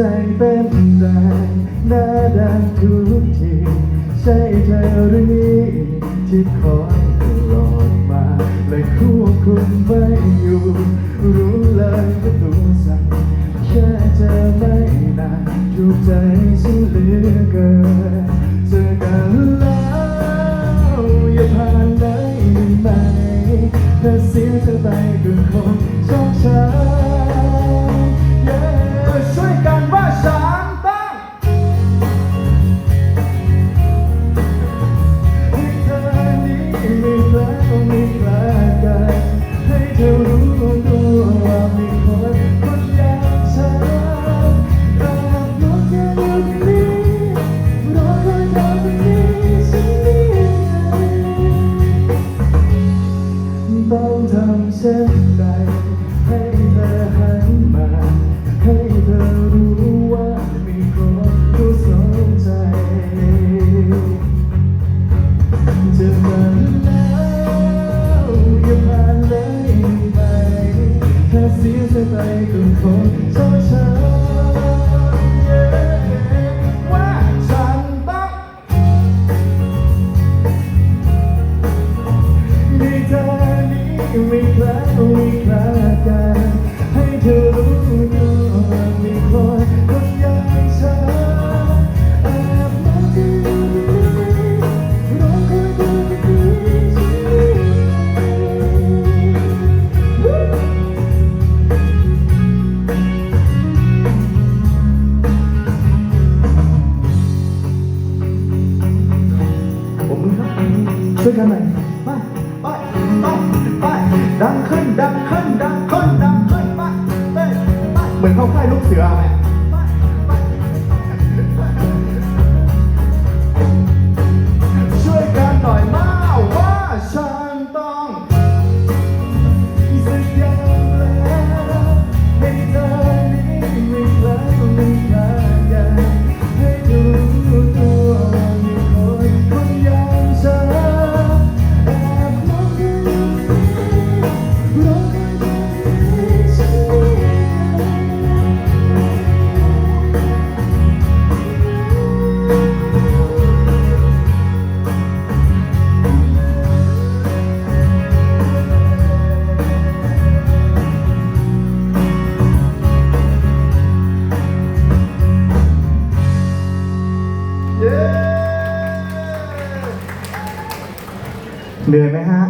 ใจเป็นแรงหน้าด้านทุกทีใช่เธอหรือที่คอยตลอดมา และควบคุมไม่อยู่ รู้เลยว่าตัวสั่นแค่เจอไม่นานถูกใจฉันเหลือเกินเจอกันแล้วอย่าผ่านเลยได้ไหมถ้าเสียเธอไปก็คง มาให้เธอรู้ว่ามีคนผู้สนใจจะมาแล้วอย่าผ่านเลยไปถ้าเสียใจก็คง ช่วยกันหน่อยไปไปไปไปดังขึ้นดังขึ้นดังขึ้นดังขึ้นไปไปไปเหมือนเข้าค่ายลูกเสือไหม เหนื่อยไหมฮะ